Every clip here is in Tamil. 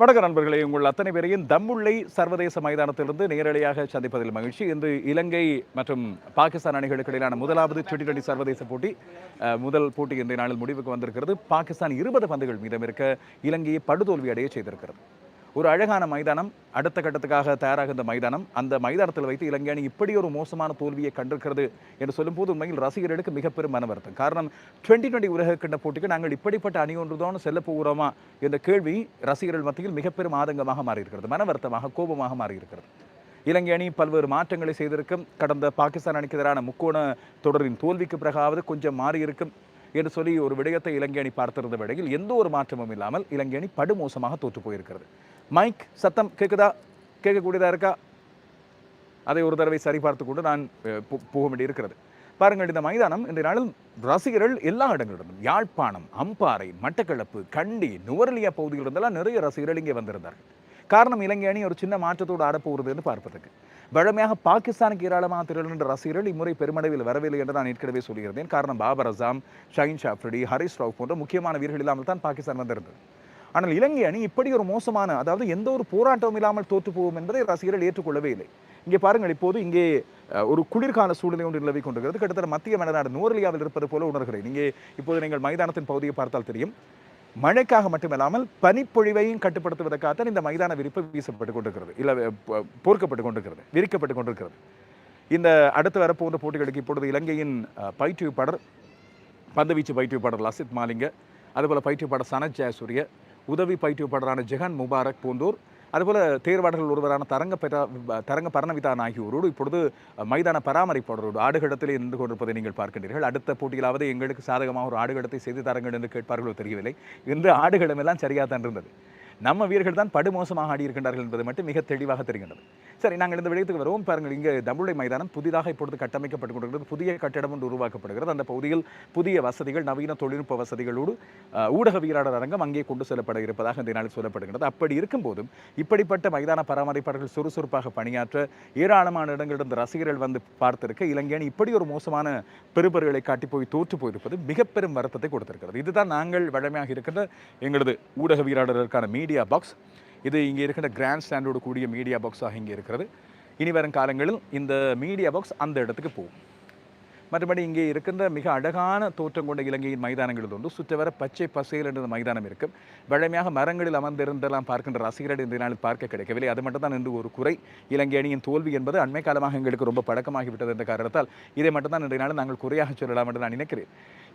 வணக்க நண்பர்களே. உங்கள் அத்தனை பேரையும் தம்முள்ளை சர்வதேச மைதானத்திலிருந்து நேரடியாக சந்திப்பதில் மகிழ்ச்சி. இன்று இலங்கை மற்றும் பாகிஸ்தான் அணிகளுக்கு இடையிலான முதலாவது டுவெண்டி டுவெண்டி சர்வதேச போட்டி முதல் போட்டி இன்றைய நாளில் முடிவுக்கு வந்திருக்கிறது. பாகிஸ்தான் இருபது பந்துகள் மீதம் இருக்க இலங்கையை படுதோல்வி அடைய செய்திருக்கிறது. ஒரு அழகான மைதானம் அடுத்த கட்டத்துக்காக தயாராக இந்த மைதானம். அந்த மைதானத்தில் வைத்து இலங்கை அணி இப்படி ஒரு மோசமான தோல்வியை கண்டிருக்கிறது என்று சொல்லும்போது உண்மையில் ரசிகர்களுக்கு மிகப்பெரும் மன வருத்தம் காரணம் டுவெண்ட்டி டுவெண்ட்டி உலக போட்டிக்கு நாங்கள் இப்படிப்பட்ட அணி ஒன்றுதான் செல்ல போகிறோமா என்ற கேள்வி ரசிகர்கள் மத்தியில் மிகப்பெரும் ஆதங்கமாக மாறியிருக்கிறது. மன வருத்தமாக கோபமாக மாறியிருக்கிறது. இலங்கை அணி பல்வேறு மாற்றங்களை செய்திருக்கும். கடந்த பாகிஸ்தான் அணிக்கு எதிரான முக்கோண தொடரின் தோல்விக்கு பிறகாவது கொஞ்சம் மாறியிருக்கும். என்று சொல்லி ஒரு விடயத்தை இலங்கை அணி பார்த்திருந்த வேளையில் எந்த ஒரு மாற்றமும் இல்லாமல் இலங்கை அணி படுமோசமாக தோற்று போயிருக்கிறது. மைக் சத்தம் கேட்குதா கேட்கக்கூடியதாக இருக்கா? அதை ஒரு தடவை சரிபார்த்து கொண்டு நான் போக வேண்டியிருக்கிறது. பாருங்கள் இந்த மைதானம் இந்த நாளில் ரசிகர்கள் எல்லா இடங்களிலும் யாழ்ப்பாணம் அம்பாறை மட்டக்களப்பு கண்டி நுவரலியா பகுதியில் இருந்தெல்லாம் நிறைய ரசிகர்கள் இங்கே வந்திருந்தார்கள். காரணம் இலங்கை அணி ஒரு சின்ன மாற்றத்தோடு ஆடப்போகிறது என்று பார்ப்பதற்கு. வழமையாக பாகிஸ்தானுக்கு ஏராளமாக திரளுகின்ற ரசிகர்கள் இம்முறை பெருமளவில் வரவில்லை என்று நான் ஏற்கனவே சொல்லியிருந்தேன். காரணம் பாபர் அசாம் ஷஹீன் ஷாஃப்ரிடி ஹரிஸ் ராவ் போன்ற முக்கியமான வீரர்கள் இல்லாமல் தான் பாகிஸ்தான் வந்திருந்தது. ஆனால் இலங்கை அணி இப்படி ஒரு மோசமான அதாவது எந்த ஒரு போராட்டமும் இல்லாமல் தோற்று போகும் என்பதை ரசிகர்கள் ஏற்றுக்கொள்ளவே இல்லை. இங்கே பாருங்கள் இப்போது இங்கே ஒரு குளிர்கால சூழ்நிலை ஒன்று நிலவி கொண்டிருக்கிறது. கிட்டத்தட்ட மத்திய மலைநாடு நூரலியாவில் இருப்பது போல உணர்கிறேன். இங்கே இப்போது நீங்கள் மைதானத்தின் பகுதியை பார்த்தால் தெரியும். மழைக்காக மட்டுமில்லாமல் பனிப்பொழிவையும் கட்டுப்படுத்துவதற்காகத்தான் இந்த மைதான விரிப்பு வீசப்பட்டு கொண்டிருக்கிறது. இல்லை ப- போர்க்கப்பட்டு கொண்டிருக்கிறது விரிக்கப்பட்டு கொண்டிருக்கிறது. இந்த அடுத்து வரப்போன்ற போட்டிகளுக்கு இப்பொழுது இலங்கையின் பயிற்றுவிப்பாளர் பந்துவீச்சு பயிற்றுவிப்பாளர் லசித் மாலிங்க அதுபோல் பயிற்றுவிப்பாளர் சனத் ஜெயசூரிய உதவி பயிற்றுவிப்பாளரான ஜெகன் முபாரக் போன்றோர் அதுபோல தேர்வாளர்கள் ஒருவரான தரங்க பெரா தரங்க பரணவிதான் ஆகியோரோடு இப்பொழுது மைதான பராமரிப்பாளரோடு ஆடுகளத்திலே நின்று கொண்டிருப்பதை நீங்கள் பார்க்கின்றீர்கள். அடுத்த போட்டியிலாவது எங்களுக்கு சாதகமாக ஒரு ஆடுகளத்தை செய்து தரங்கள் என்று கேட்பார்களோ தெரியவில்லை. இன்று ஆடுகளம் எல்லாம் சரியாக தான் இருந்தது. நம்ம வீரர்கள் தான் படுமோசமாக ஆடியிருக்கின்றார்கள் என்பது மட்டும் மிக தெளிவாக தெரிகின்றது. சரி நாங்கள் இந்த விடயத்துக்கு வருவோம். பாருங்கள் இங்கே தமிழை மைதானம் புதிதாக இப்பொழுது கட்டமைக்கப்பட்டு கொண்டிருக்கிறது. புதிய கட்டிடம் ஒன்று உருவாக்கப்படுகிறது. அந்த பகுதியில் புதிய வசதிகள் நவீன தொழில்நுட்ப வசதிகளோடு ஊடக வீராளர் அரங்கம் அங்கே கொண்டு செல்லப்பட இருப்பதாக இந்த நாளில் சொல்லப்படுகிறது அப்படி இருக்கும்போதும் இப்படிப்பட்ட மைதான பராமரிப்பாளர்கள் சுறுசுறுப்பாக பணியாற்ற ஏராளமான இடங்களிலிருந்து ரசிகர்கள் வந்து பார்த்திருக்க இலங்கை அணி இப்படி ஒரு மோசமான பெருபர்களை காட்டி போய் தோற்று போயிருப்பது மிக பெரும் வருத்தத்தை கொடுத்திருக்கிறது. இதுதான் நாங்கள் வழமையாக இருக்கின்ற எங்களது ஊடக வீராளர்களுக்கான மீடியா மீடியா பாக்ஸ் இது இங்கே இருக்கின்ற கிராண்ட் ஸ்டாண்டோடு கூடிய மீடியா பாக்ஸாக இங்கே இருக்கிறது. இனி வரும் காலங்களில் இந்த மீடியா பாக்ஸ் அந்த இடத்துக்கு போகும். மற்றபடி இங்கே இருக்கின்ற மிக அழகான தோற்றம் கொண்ட இலங்கையின் மைதானங்களில் ஒன்று சுற்றவர பச்சை பசேல் என்ற மைதானம் இருக்கும் வழமையாக மரங்களில் அமர்ந்திருந்தெல்லாம் பார்க்கின்ற ரசிகர்கள் இந்த நாளில் பார்க்க கிடைக்கவில்லை. அது மட்டும்தான் இன்று ஒரு குறை. இலங்கை அணியின் தோல்வி என்பது அண்மை காலமாக எங்களுக்கு ரொம்ப பழக்கமாகிவிட்டது என்ற காரணத்தால் இதை மட்டும்தான் இன்றைய நாளில் நாங்கள் குறையாக சொல்லலாம் என்று நான் நினைக்கிறேன்.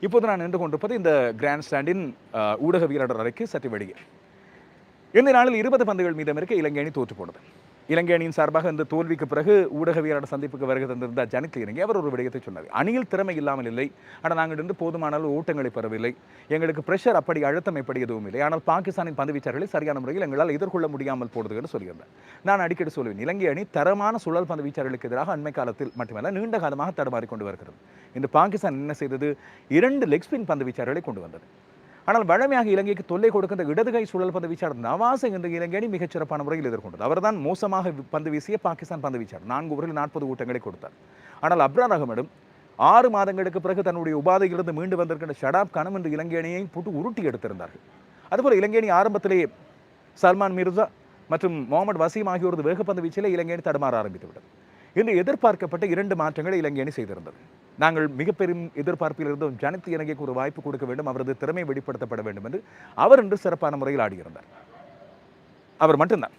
இப்போது நான் நின்று கொண்டிருப்பது இந்த கிராண்ட் ஸ்டாண்டின் ஊடக ஊடகவியலாளர் அறைக்கு சற்று வெளியே. இந்த நாளில் இருபது பந்துகள் மீதம் இருக்க இலங்கை அணி தோற்று போனது. இலங்கை அணியின் சார்பாக இந்த தோல்விக்கு பிறகு ஊடகவியலாளர் சந்திப்புக்கு வருகை தந்திருந்த ஜனித் இறங்கி அவர் ஒரு விடயத்தை சொன்னார். அணியில் திறமை இல்லாமல் இல்லை. ஆனால் நாங்கள் இருந்து போதுமான அளவு ஓட்டங்களை பெறவில்லை. எங்களுக்கு பிரஷர் அப்படி அழுத்தம் எப்படி எதுவும் இல்லை. ஆனால் பாகிஸ்தானின் பந்து வீச்சாளர்களை சரியான முறையில் எங்களால் எதிர்கொள்ள முடியாமல் போடுது என்று சொல்லியிருந்தேன் நான் அடிக்கடி சொல்லுவேன் இலங்கை அணி தரமான சுழல் பந்து வீச்சாளர்களுக்கு எதிராக அண்மை காலத்தில் மட்டுமல்ல நீண்ட காலமாக தடுமாறி கொண்டு வருகிறது. இந்த பாகிஸ்தான் என்ன செய்தது? இரண்டு லெக் ஸ்பின் பந்து வீச்சாளர்களை கொண்டு வந்தது. ஆனால் வழமையாக இலங்கைக்கு தொல்லை கொடுக்கின்ற இடதுகை சுழல் பந்து வீச்சாளர் நவாஸ் என்ற இலங்கை அணி முறையில் எதிர்கொண்டது. அவர்தான் மோசமாக பந்து வீசிய பாகிஸ்தான் பந்து வீச்சாளர். நான்கு ஓவரில் நாற்பது ஊட்டங்களை கொடுத்தார். ஆனால் அப்ரான் அகமடும் ஆறு மாதங்களுக்கு பிறகு தன்னுடைய உபாதையிலிருந்து மீண்டு வந்திருக்கின்ற ஷடாப் கனம் என்ற இலங்கை அணியை போட்டு உருட்டி எடுத்திருந்தார்கள். அதுபோல் இலங்கை அணி ஆரம்பத்திலேயே சல்மான் மிர்சா மற்றும் முகமது வசீம் ஆகியோரது வேகப்பந்து வீச்சிலே இலங்கை அணி தடுமாற ஆரம்பித்து விட்டது இன்று எதிர்பார்க்கப்பட்ட இரண்டு மாற்றங்களை இலங்கை அணி செய்திருந்தது. நாங்கள் மிக பெரும் எதிர்பார்ப்பில் இருந்தும் ஜனித் இலங்கைக்கு ஒரு வாய்ப்பு கொடுக்க வேண்டும் அவரது திறமை வெளிப்படுத்தப்பட வேண்டும் என்று அவர் இன்று சிறப்பான முறையில் ஆடியிருந்தார். அவர் மட்டும்தான்.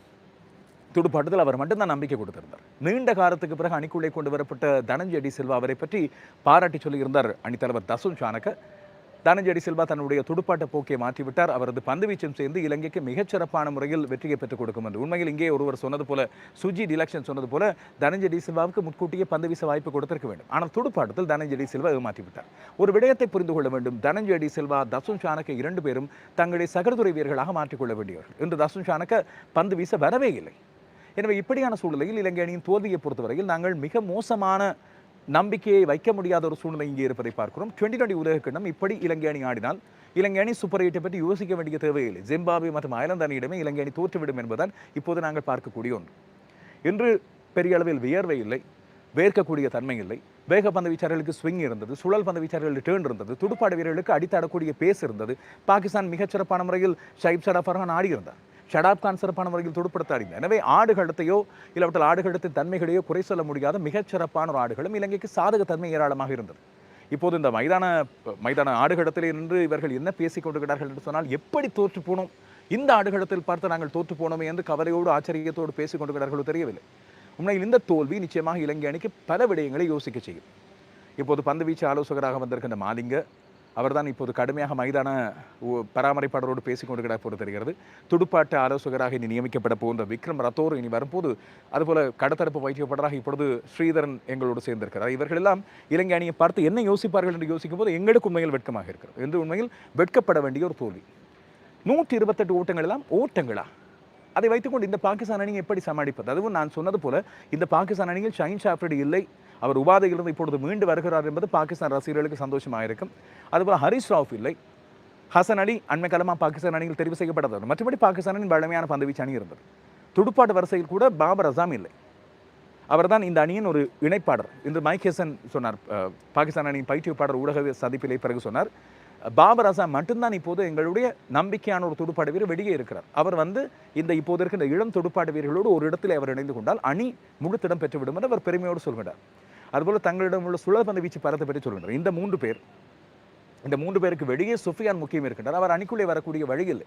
துடுப்பாட்டத்தில் அவர் மட்டும்தான் நம்பிக்கை கொடுத்திருந்தார். நீண்ட காலத்துக்கு பிறகு அணிக்குள்ளே கொண்டு வரப்பட்ட தனஞ்சடி செல்வா அவரை பற்றி பாராட்டி சொல்லியிருந்தார் அணித்தலைவர் தசுன் சானக்க தனஞ்சடி செல்வா சில்வா தன்னுடைய துடுப்பாட்ட போக்கை மாற்றிவிட்டார். அவரது பந்துவீச்சும் சேர்ந்து இலங்கைக்கு மிகச்சிறப்பான முறையில் வெற்றியை பெற்றுக் கொடுக்கும் என்று. உண்மையில் இங்கே ஒருவர் சொன்னது போல சுஜி டிலக்ஷன் சொன்னது போல தனஞ்சய் டி சில்வாவுக்கு முன்கூட்டியே பந்து வீச வாய்ப்பு கொடுத்திருக்க வேண்டும். ஆனால் துடுப்பாட்டத்தில் தனஞ்சடி டி சில்வா ஒரு விடயத்தை புரிந்து கொள்ள வேண்டும். தனஞ்சய் டி சில்வா தசுன் சானக்க இரண்டு பேரும் தங்களை சகர்துறை வீரர்களாக மாற்றிக்கொள்ள வேண்டியவர்கள். இன்று தசுன் சானக்க பந்து வீச வரவே இல்லை. எனவே இப்படியான சூழ்நிலையில் இலங்கை அணியின் தோல்வியை பொறுத்தவரையில் நாங்கள் மிக மோசமான நம்பிக்கையை வைக்க முடியாத ஒரு சூழ்நிலை இங்கே இருப்பதை பார்க்கிறோம். டுவெண்ட்டி டுவெண்ட்டி உலக இப்படி இலங்கை அணி ஆடினால் இலங்கை அணி சூப்பர் எயிட்டை பற்றி யோசிக்க வேண்டிய தேவையில்லை. ஜிம்பாபே மற்றும் அயர்லாந்து அணியிடமே இலங்கை அணி தோற்றுவிடும் என்பதால் இப்போது நாங்கள் பார்க்கக்கூடிய ஒன்று. இன்று பெரிய அளவில் வியர்வை இல்லை வேர்க்கக்கூடிய தன்மை இல்லை. வேக பந்து வீச்சாரர்களுக்கு ஸ்விங் இருந்தது சுழல் பந்து வீச்சாளர்களுக்கு டேர்ன் இருந்தது துடுப்பாடு வீரர்களுக்கு அடித்தாடக்கூடிய பேஸ் இருந்தது. பாகிஸ்தான் மிகச்சிறப்பான முறையில் ஷைப் சடா ஃபர்ஹான் ஆடியிருந்தார். ஷடாப் கான் சிறப்பான முறையில் துடுப்படுத்த எனவே ஆடுகளத்தையோ இல்லவற்றில் ஆடுகளத்தின் தன்மைகளையோ குறை சொல்ல முடியாத மிகச்சிறப்பான ஒரு ஆடுகளும் இலங்கைக்கு சாதக தன்மை ஏராளமாக இருந்தது. இப்போது இந்த மைதான மைதான ஆடுகளத்திலே நின்று இவர்கள் என்ன பேசிக் கொண்டிருக்கிறார்கள் என்று சொன்னால் எப்படி தோற்று போனோம்? இந்த ஆடுகளத்தில் பார்த்து நாங்கள் தோற்று போனோமே என்று கவலையோடு ஆச்சரியத்தோடு பேசிக் கொண்டிருக்கிறார்களோ தெரியவில்லை. உண்மையில் இந்த தோல்வி நிச்சயமாக இலங்கை அணிக்கு பல விடயங்களை யோசிக்க செய்யும். இப்போது பந்து வீச்சு ஆலோசகராக வந்திருக்கின்ற மாலிங்க அவர்தான் இப்போது கடுமையாக மைதான பராமரிப்பாளரோடு பேசிக் கொண்டிருக்கிறார் போல தெரிகிறது. துடுப்பாட்ட ஆலோசகராக இனி நியமிக்கப்பட போகின்ற விக்ரம் ரத்தோர் இனி வரும்போது அதுபோல கடத்தரப்பு வைத்தியப்படராக இப்பொழுது ஸ்ரீதரன் எங்களோடு சேர்ந்திருக்கிறார். இவர்கள் எல்லாம் இலங்கை அணியை பார்த்து என்ன யோசிப்பார்கள் என்று யோசிக்கும் போது எங்களுக்கு உண்மையில் வெட்கமாக இருக்கிறது. என்று உண்மையில் வெட்கப்பட வேண்டிய ஒரு தோல்வி. நூற்றி இருபத்தெட்டு ஓட்டங்கள் எல்லாம் ஓட்டங்களா? அதை வைத்துக்கொண்டு இந்த பாகிஸ்தான் அணியை எப்படி சமாளிப்பது? அதுவும் நான் சொன்னது போல இந்த பாகிஸ்தான் அணியில் ஷைன் ஷாஃப்ரிடி இல்லை. அவர் உபாதையிலிருந்து இப்பொழுது மீண்டு வருகிறார் என்பது பாகிஸ்தான் ரசிகர்களுக்கு சந்தோஷமாக இருக்கும் அதுபோல் ஹரிஷ் ராவ் இல்லை. ஹசன் அலி அண்மை காலமாக பாகிஸ்தான் அணியில் தெரிவு செய்யப்பட்டது மற்றபடி பாகிஸ்தானின் வலிமையான பந்துவீச்சு அணி இருந்தது. துடுப்பாட்டு வரிசையில் கூட பாபர் அசாம் இல்லை. அவர்தான் இந்த அணியின் ஒரு இணைப்பாளர். இன்று மைக் ஹெசன் சொன்னார் பாகிஸ்தான் அணியின் பயிற்றுவிப்பாளர் ஊடக சந்திப்பிலே பிறகு சொன்னார் பாபர் அசாம் மட்டும்தான் இப்போது எங்களுடைய நம்பிக்கையான ஒரு துடுப்பாடு வீரர் வெளியே இருக்கிறார். அவர் வந்து இந்த இப்போது இருக்கின்ற இளம் துடுப்பாடு வீரர்களோடு ஒரு இடத்தில் அவர் இணைந்து கொண்டால் அணி முழுத்திடம் பெற்றுவிடும் என்று அவர் பெருமையோடு சொல்கிறார் அதுபோல தங்களிடம் உள்ள சுழல் பந்து வீச்சு பரத்தை பற்றி சொல்கின்றனர் இந்த மூன்று பேர் இந்த மூன்று பேருக்கு வெளியே சுஃபியான் முக்கியம் இருக்கின்றார். அவர் அணிக்குள்ளே வரக்கூடிய வழி இல்லை.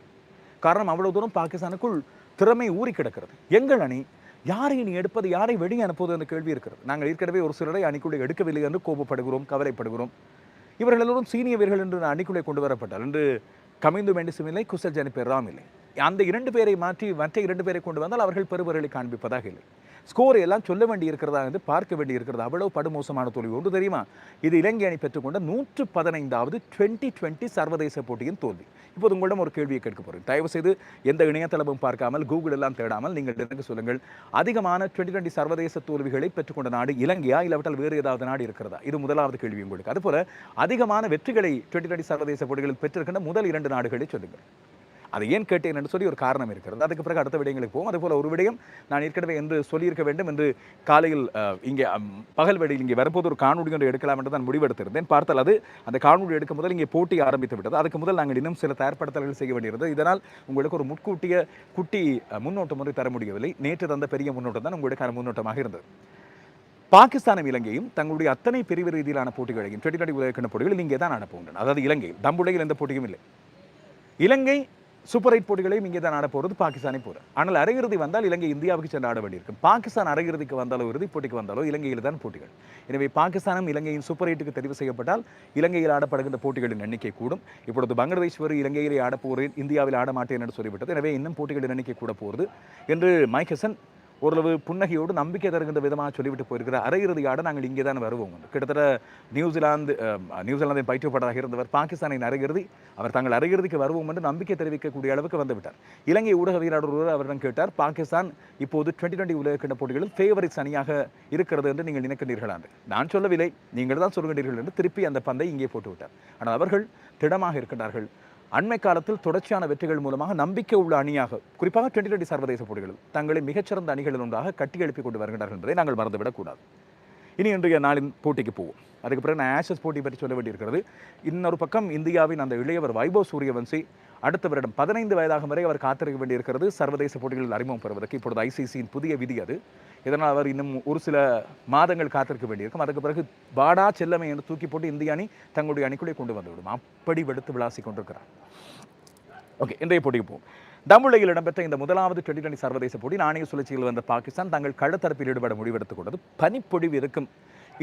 காரணம் அவ்வளவு தூரம் பாகிஸ்தானுக்குள் திறமை ஊறி கிடக்கிறது. எங்கள் அணி யாரை இனி எடுப்பது யாரை வெளியே அனுப்புவது என்ற கேள்வி இருக்கிறது. நாங்கள் ஏற்கனவே ஒரு சிலரை அணிக்குள்ளே எடுக்கவில்லை என்று கோபப்படுகிறோம் கவலைப்படுகிறோம். இவர்கள் எல்லோரும் சீனிய வீரர்கள் என்று அணிக்குள்ளே கொண்டு வரப்பட்டார். என்று கமிந்து மெண்டிசும் இல்லை குசல் ஜனி பெறாம் இல்லை. அந்த இரண்டு பேரை மாற்றி மற்ற இரண்டு பேரை கொண்டு வந்தால் அவர்கள் பெருவர்களை காண்பிப்பதாக இல்லை. ஸ்கோர் எல்லாம் சொல்ல வேண்டி இருக்கிறதா வந்து பார்க்க வேண்டி இருக்கிறது அவ்வளவு படுமோசமான தோல்வி. ஒன்று தெரியுமா? இது இலங்கை அணி பெற்றுக்கொண்ட நூற்று பதினைந்தாவது டுவெண்ட்டி டுவெண்ட்டி சர்வதேச போட்டியின் தோல்வி. இப்போது உங்களிடம் ஒரு கேள்வியை கேட்க போகிறேன் தயவு செய்து எந்த இணையதளமும் பார்க்காமல் கூகுள் எல்லாம் தேடாமல் நீங்கள் எனக்கு சொல்லுங்கள். அதிகமான டுவெண்ட்டி டுவெண்ட்டி சர்வதேச தோல்விகளை பெற்றுக்கொண்ட நாடு இலங்கையா இல்லாவிட்டால் வேறு ஏதாவது நாடு இருக்கிறதா? இது முதலாவது கேள்வி உங்களுக்கு. அதுபோல அதிகமான வெற்றிகளை டுவெண்ட்டி டுவெண்ட்டி சர்வதேச போட்டிகளில் பெற்றிருக்கின்ற முதல் இரண்டு நாடுகளை சொல்லுங்கள். அதை ஏன் கேட்டேன் என்று சொல்லி ஒரு காரணம் இருக்கிறது. அதுக்கு பிறகு அடுத்த விடயங்களுக்கு போவோம். அதுபோல் ஒரு விடயம் நான் ஏற்கனவே என்று சொல்லியிருக்க வேண்டும் என்று காலையில் இங்கே பகல் வேளையில் இங்கே வரும்போது ஒரு காணொலி ஒன்று எடுக்கலாம் என்று தான் முடிவெடுத்திருந்தேன். பார்த்தால் அது அந்த காணொலி எடுக்கும் முதல் இங்கே போட்டி ஆரம்பித்து விட்டது. அதுக்கு முதல் நாங்கள் இன்னும் சில தயார்படுத்தல்கள் செய்ய வேண்டியிருந்தது. இதனால் உங்களுக்கு ஒரு முட்கூட்டிய குட்டி முன்னோட்டம் ஒன்றை தர முடியவில்லை. நேற்று தந்த பெரிய முன்னோட்டம் தான் உங்களுக்கான முன்னோட்டமாக இருந்தது. பாகிஸ்தானும் இலங்கையும் தங்களுடைய அத்தனை பிரிவு ரீதியிலான போட்டிகளையும் டுவெண்ட்டி டுவெண்ட்டி உலகக்கிண போட்டிகள் இங்கே தான் நடப்புகின்றன அதாவது இலங்கை தம்புடையில் எந்த போட்டியும் இல்லை. இலங்கை சூப்பர் எயிட் போட்டிகளையும் இங்கே தான் ஆடப்போகிறது பாகிஸ்தானே போகிறது ஆனால் அரையிறுதி வந்தால் இலங்கை இந்தியாவுக்கு சென்று ஆட வேண்டியிருக்கும். பாகிஸ்தான் அரையிறுதிக்கு வந்தாலோ இறுதி போட்டிக்கு வந்தாலோ இலங்கையில் தான் போட்டிகள். எனவே பாகிஸ்தானும் இலங்கையின் சூப்பர் எயிட்டுக்கு தெரிவு செய்யப்பட்டால் இலங்கையில் ஆடப்படுகின்ற போட்டிகளின் எண்ணிக்கை கூடும். இப்பொழுது பங்களாதேஷ் வரை இலங்கையிலே ஆடப்போகிறேன் இந்தியாவில் ஆட மாட்டேன் என்று சொல்லிவிட்டது. எனவே இன்னும் போட்டிகளின் எண்ணிக்கை கூட போகிறது என்று மைக்கசன் ஓரளவு புன்னகையோடு நம்பிக்கை தருகின்ற விதமாக சொல்லிவிட்டு போயிருக்கிற அரையிறுதியாட நாங்கள் இங்கே தான் வருவோம். கிட்டத்தட்ட நியூசிலாந்து நியூசிலாந்தை நியூசிலாந்தின் பயிற்றுப்படாக இருந்தவர் பாகிஸ்தானின் அரையிறுதி அவர் தாங்கள் அரையிறுதிக்கு வருவோம் என்று நம்பிக்கை தெரிவிக்கக்கூடிய அளவுக்கு வந்துவிட்டார். இலங்கை ஊடகவியலாளர் ஒருவர் அவரிடம் கேட்டார் பாகிஸ்தான் இப்போது டுவெண்ட்டி டுவெண்ட்டி உலகக்கிண்ண போட்டிகளில் ஃபேவரிட்ஸ் அணியாக இருக்கிறது என்று நீங்கள் நினைக்கிறீர்களா? என்று. நான் சொல்லவில்லை. நீங்கள் தான் சொல்கின்றீர்கள் என்று திருப்பி அந்த பந்தை இங்கே போட்டுவிட்டார். ஆனால் அவர்கள் திடமாக இருக்கின்றார்கள். அண்மை காலத்தில் தொடர்ச்சியான வெற்றிகள் மூலமாக நம்பிக்கை உள்ள அணியாக குறிப்பாக டுவெண்டி டுவெண்டி சர்வதேச போட்டிகளில் தங்களை மிகச்சிறந்த அணிகளில் ஒன்றாக கட்டி கொண்டு வருகிறார்கள் என்பதை நாங்கள் மறந்துவிடக்கூடாது இனி இன்றைய நாளின் போட்டிக்கு போவோம். அதுக்கு பிறகு நான் ஆஷஸ் போட்டி பற்றி சொல்ல வேண்டியிருக்கிறது. இன்னொரு பக்கம் இந்தியாவின் அந்த இளையவர் வைபவ் சூரியவன்சி அடுத்த வருடம் பதினைந்து வயதாகும் வரை அவர் காத்திருக்க வேண்டியிருக்கிறது. சர்வதேச போட்டிகளில் அறிமுகம் பெறுவதற்கு இப்பொழுது ஐசிசியின் புதிய விதி அது. இதனால் அவர் இன்னும் ஒரு சில மாதங்கள் காத்திருக்க வேண்டியிருக்கும். அதுக்கு பிறகு வாடா செல்லமை என்று தூக்கி போட்டு இந்திய அணி தங்களுடைய அணிக்குள்ளே கொண்டு வந்துவிடும் அப்படி வெடுத்து விளாசி கொண்டிருக்கிறார். ஓகே இன்றைய போட்டிக்கு போவோம். டம்புளையில் இடம்பெற்ற இந்த முதலாவது டுவெண்டி டுவெண்டி சர்வதேச போட்டி நாணய சுழற்சியில் வந்த பாகிஸ்தான் தங்கள் கழுத்தரப்பில் ஈடுபட முடிவெடுத்துக் கொண்டது. பனிப்பொழிவு இருக்கும்.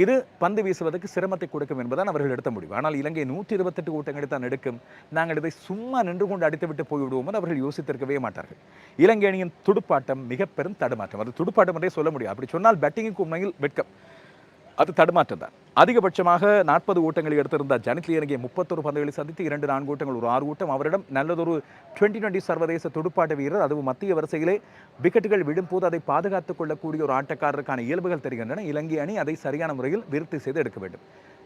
இது பந்து வீசுவதற்கு சிரமத்தை கொடுக்கும் என்பதால் அவர்கள் எடுத்த முடிவு. ஆனால் இலங்கை நூற்றி இருபத்தெட்டு கூட்டங்களை தான் எடுக்கும். நாங்கள் இதை சும்மா நின்று கொண்டு அடித்துவிட்டு போய்விடுவோம் என்று அவர்கள் யோசித்திருக்கவே மாட்டார்கள். இலங்கை அணியின் துடுப்பாட்டம் மிக பெரும் தடுமாற்றம். அது துடுப்பாட்டம் என்றே சொல்ல முடியும் அப்படி சொன்னால் பேட்டிங்குக்கு உண்மையில் வெட்கம். அது தடுமாற்றம் தான். அதிகபட்சமாக நாற்பது ஓட்டங்களை எடுத்திருந்த ஜனித் லியனகே முப்பத்தொரு பந்துகளை சந்தித்து இரண்டு நான்கு ஓட்டங்கள் ஒரு ஆறு ஓட்டம். அவரிடம் நல்லதொரு டுவெண்ட்டி டுவெண்ட்டி சர்வதேச துடுப்பாட்ட வீரர் அதுவும் மத்திய வரிசையிலே விக்கெட்டுகள் விடும்போது அதை பாதுகாத்துக் கொள்ளக்கூடிய ஒரு ஆட்டக்காரருக்கான இயல்புகள் தெரிகின்றன. இலங்கை அணி அதை சரியான முறையில் விருத்தி செய்து எடுக்க வேண்டும்.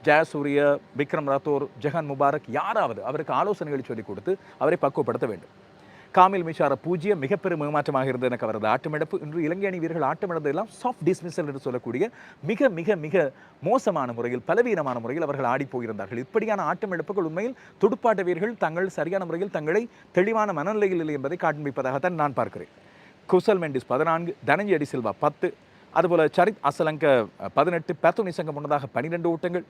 ஜெயசூரிய விக்ரம் ராத்தோர் ஜெகன் முபாரக் யாராவது அவருக்கு ஆலோசனைகளை சொல்லிக் கொடுத்து அவரை பக்குவப்படுத்த வேண்டும். காமில் மிஷார பூஜ்ஜியம் மிக பெரும் ஏமாற்றமாக இருந்தது எனக்கு அவரது ஆட்டமிழப்பு. இன்று இலங்கை அணி வீரர்கள் ஆட்டமிழந்ததெல்லாம் சாஃப்ட் டிஸ்மிசல் என்று சொல்லக்கூடிய மிக மிக மிக மோசமான முறையில் பலவீனமான முறையில் அவர்கள் ஆடி போயிருந்தார்கள். இப்படியான ஆட்டமிழப்புகள் உண்மையில் துடுப்பாட்ட வீரர்கள் தங்கள் சரியான முறையில் தங்களை தெளிவான மனநிலையில் இல்லை என்பதை காண்பிப்பதாகத்தான் நான் பார்க்கிறேன். குசல் மெண்டிஸ் பதினான்கு தனஞ்சயடி சில்வா பத்து அதுபோல சரித் அசலங்க பதினெட்டு பேத்தோனி சங்கம் முன்னதாக பனிரெண்டு ஓட்டங்கள்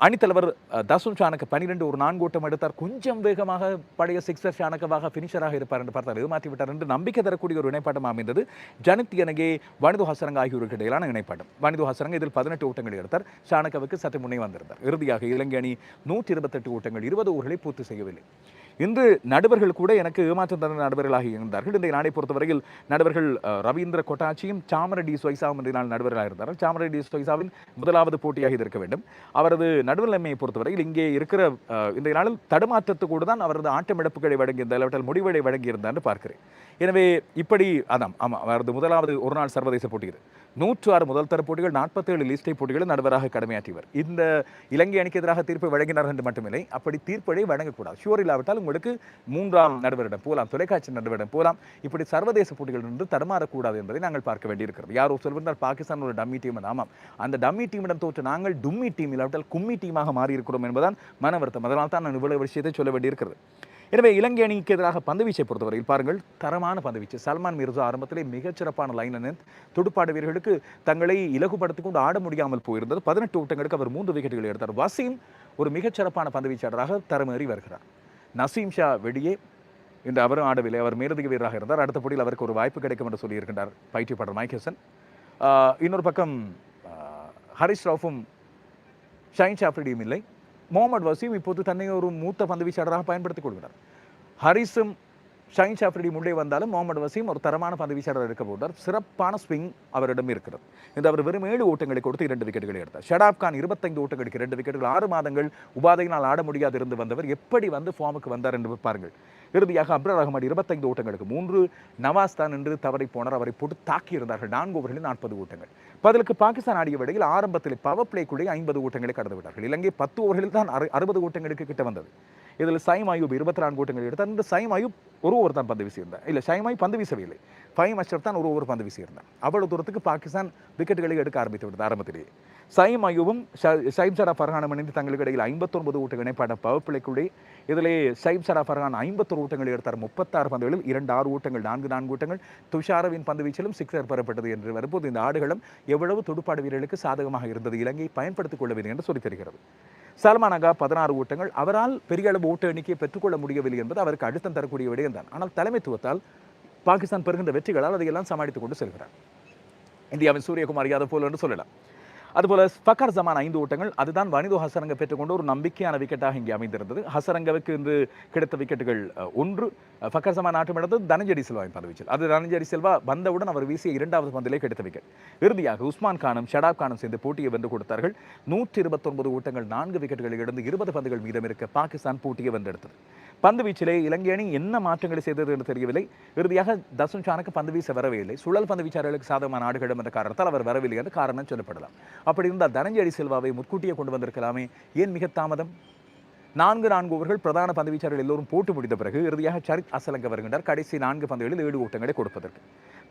அணித்தலைவர் அஹ், தசுன் பனிரெண்டு ஒரு நான்கு ஓட்டம் எடுத்தார். கொஞ்சம் வேகமாக பழைய சிக்ஸர் சாணக்கவாக ஃபினிஷராக இருப்பார் என்று பார்த்தார். ஏமாற்றி விட்டார் என்று நம்பிக்கை தரக்கூடிய ஒரு இணைப்பாட்டம் அமைந்தது. ஜனித் எனகே வனிது ஹசரங்க ஆகியோருக்கு இடையிலான இணைப்பாட்டம். வனிது ஹசரங்க இதில் பதினெட்டு ஓட்டங்கள் எடுத்தார். சாணக்கவுக்கு சற்று முன்னே வந்திருந்தார். இறுதியாக இலங்கை அணி நூற்றி இருபத்தெட்டு ஓட்டங்கள் இருபது ஓவர்களை பூர்த்தி செய்யவில்லை. இன்று நடுவர்கள் கூட எனக்கு ஏமாற்றம் தந்த நடுவர்களாக இருந்தார்கள். இன்றைய நாளை பொறுத்தவரையில் நடுவர்கள் ரவீந்திர கொட்டாச்சியும் சாமர டி சொய்சாவும் இன்றைய நாள் நடுவர்களாக இருந்தார்கள். சாமர டி சொய்சாவின் முதலாவது போட்டியாக இது இருக்க வேண்டும். அவரது நடுவலைமையை பொறுத்தவரையில் இங்கே இருக்கிற இன்றைய நாளில் தடுமாற்றத்துக்கூட தான் அவரது ஆட்டமிழப்புகளை வழங்கியிருந்தார் இல்லாவிட்டால் முடிவுகளை வழங்கியிருந்தார் என்று பார்க்கிறேன். எனவே இப்படி அதாம் ஆமாம் அவரது முதலாவது ஒரு நாள் சர்வதேச போட்டி இது. நூற்று ஆறு முதல் தர போட்டிகள் நாற்பத்தேழு லிஸ்டை போட்டிகளும் நடுவராக கடமையாற்றியவர். இந்த இலங்கை அணிக்கு எதிராக தீர்ப்பை வழங்கினார் என்று மட்டுமில்லை அப்படி தீர்ப்பை வழங்கக்கூடாது. ஷூர் இல்லாவிட்டால் உங்களுக்கு மூன்றாம் நடுவரிடம் போகலாம் தொலைக்காட்சி நடுவரிடம் போகலாம் இப்படி சர்வதேச போட்டிகள் என்று தடுமாறக்கூடாது என்பதை நாங்கள் பார்க்க வேண்டியிருக்கிறது. யாரோ சொல்வதால் பாகிஸ்தான் ஒரு டம்மி டீம் ஆமாம். அந்த டம்மி டீமிடம் தோற்று நாங்கள் டும்மி டீம் இல்லாவிட்டால் கும்மி டீமாக மாறியிருக்கிறோம் இருக்கிறோம் மன வருத்தம். அதனால் தான் நான் இவ்வளவு விஷயத்தை சொல்ல வேண்டியிருக்கிறது. எனவே இலங்கை அணிக்கு எதிராக பந்துவீச்சை பொறுத்தவரையில் பாருங்கள் தரமான பந்துவீச்சு சல்மான் மிர்சா ஆரம்பத்திலே மிகச்சிறப்பான லைனில் துடுப்பாடு வீரர்களுக்கு தங்களை இலகுபடுத்திக் கொண்டு ஆட முடியாமல் போயிருந்தது. பதினெட்டு ஓட்டங்களுக்கு அவர் மூன்று விக்கெட்டுகள் எடுத்தார். வசீம் ஒரு மிகச்சிறப்பான பந்துவீச்சாளராக தரமேறி வருகிறார். நசீம் ஷா வெளியே இன்று அவரும் ஆடவில்லை. அவர் மேலதிக வீரராக இருந்தார். அடுத்த போட்டியில் அவருக்கு ஒரு வாய்ப்பு கிடைக்கும் என்று சொல்லியிருக்கின்றார் பயிற்சிப்பாளர் மைக்கேசன் ஆஹ் இன்னொரு பக்கம் ஹரிஷ் ராஃபும் ஷைன் ஷாஃப்ரிடியும் இல்லை. முகமது வசீம் இப்போது தன்னை ஒரு மூத்த பந்து வீச்சாளராக பயன்படுத்திக் கொள்கிறார். ஹரிஸும் ஷைன் ஷாஃப்ரிடி முன்னே வந்தாலும் முகமது வசீம் ஒரு தரமான பந்து வீச்சாளர் இருக்க போட்டார் சிறப்பான ஸ்விங் அவரிடம் இருக்கிறது. இந்த அவர் வெறும் ஏழு ஓட்டங்களை கொடுத்து இரண்டு விக்கெட்டுகளை எடுத்தார். ஷடாப் கான் இருபத்தைந்து ஓட்டங்களுக்கு இரண்டு விக்கெட்டுகள் ஆறு மாதங்கள் உபாதையினால் ஆட முடியாது இருந்து வந்தவர் எப்படி வந்து ஃபார்முக்கு வந்தார் என்று பாருங்கள். இறுதியாக அப்ரர் அகமது இருபத்தைந்து ஓட்டங்களுக்கு மூன்று நவாஸ் தான் என்று தவறி போனார். அவரை போட்டு தாக்கியிருந்தார்கள் நான்கு ஓவர்களில் நாற்பது ஓட்டங்கள். பதிலுக்கு பாகிஸ்தான் ஆடிய வேளையில் ஆரம்பத்தில் பவர் பிளேக்குள்ளே ஐம்பது ஓட்டங்களை கடந்து விட்டார்கள். இலங்கை பத்து ஓவர்களில் தான் அறுபது ஓட்டங்களுக்கு கிட்ட வந்தது. இதில் சைம் அயூப் இருபத்தி நான்கு ஓட்டங்கள் எடுத்தார். இந்த சைம் அயூப் ஒரு ஓவர் தான் பந்து வீசியிருந்தேன் இல்லை ஷைமாய் பந்து வீசவில்லை. ஃபைம் அஷ்ரப் தான் ஒரு ஓவர் பந்து வீசியிருந்தேன் அவ்வளோ தூரத்துக்கு பாகிஸ்தான் விக்கெட்டுகளை எடுக்க ஆரம்பித்து விட்டது ஆரம்பத்திலேயே சைம் அயூபும் சைம் சரா ஃபர்ஹானும் இணைந்து தங்களுக்கு இடையில் ஐம்பத்தொன்பது ஓட்டங்கள் இணைப்பான பவர் இதிலே சைம் சரா ஃபர்ஹான் ஐம்பத்தொரு ஓட்டங்கள் எடுத்தார். முப்பத்தாறு பந்துகளில் இரண்டு ஆறு ஓட்டங்கள் நான்கு நான்கு ஓட்டங்கள். துஷாரவின் பந்து வீச்சிலும் சிக்ஸர் பெறப்பட்டது என்று வரும்போது இந்த ஆடுகளும் எவ்வளவு துடுப்பாடு வீரர்களுக்கு சாதகமாக இருந்தது இலங்கை பயன்படுத்திக் கொள்ளவில்லை என்று சொல்லித் தெரிகிறது. சல்மானகா பதினாறு ஓட்டங்கள். அவரால் பெரிய அளவு ஓட்ட எண்ணிக்கையை பெற்றுக்கொள்ள முடியவில்லை என்பது அவருக்கு அழுத்தம் தரக்கூடிய விடயம் தான். ஆனால் தலைமைத்துவத்தால் பாகிஸ்தான் பெறுகின்ற வெற்றிகளால் அதையெல்லாம் சமாளித்துக் கொண்டு செல்கிறார். இந்தியாவின் சூரியகுமார் யாதவ் போல் என்று சொல்லலாம். அதுபோல ஃபக்கர் ஜமான் ஐந்து ஓட்டங்கள் அதுதான் வனிதோ ஹசரங்க பெற்றுக்கொண்டு ஒரு நம்பிக்கையான விக்கெட்டாக இங்கே அமைந்திருந்தது. ஹசரங்கவுக்கு இன்று கிடைத்த விக்கெட்டுகள் ஒன்று. ஃபக்கர் ஜமான் ஆட்டம் எடுத்தது தனஞ்சடி செல்வாவின் பந்து அது தனஞ்சடி செல்வா வந்தவுடன் அவர் வீசிய இரண்டாவது பந்திலே கிடைத்த விக்கெட். இறுதியாக உஸ்மான் கானும் ஷடாப் கானும் சேர்ந்து போட்டியை வென்று கொடுத்தார்கள். நூற்றி இருபத்தொன்பது ஓட்டங்கள் நான்கு விக்கெட்டுகளில் இழந்து இருபது பந்துகள் மீதம் இருக்க பாகிஸ்தான் போட்டியை வென்றெடுத்தது. பந்து வீச்சிலே இலங்கை அணி என்ன மாற்றங்களை செய்தது என்று தெரியவில்லை. இறுதியாக தசுன் சானுக்கு பந்து வீச வரவே இல்லை. சுழல் பந்து வீச்சாளர்களுக்கு சாதகமான ஆடுகளிடம் என்ற காரணத்தால் அவர் வரவில்லை என்று காரணம் சொல்லப்படலாம். அப்படி இருந்தால் தனஞ்சயடி செல்வாவை முற்கூட்டியே கொண்டு வந்திருக்கலாமே. ஏன் மிக தாமதம்? நான்கு நான்கு ஓவர்கள் பிரதான பந்து வீச்சாளர்கள் எல்லோரும் போட்டு முடித்த பிறகு இறுதியாக சரித் அசலங்க வருகின்றார். கடைசி நான்கு பந்துகளில் ஏழு ஓட்டங்களை கொடுப்பதற்கு.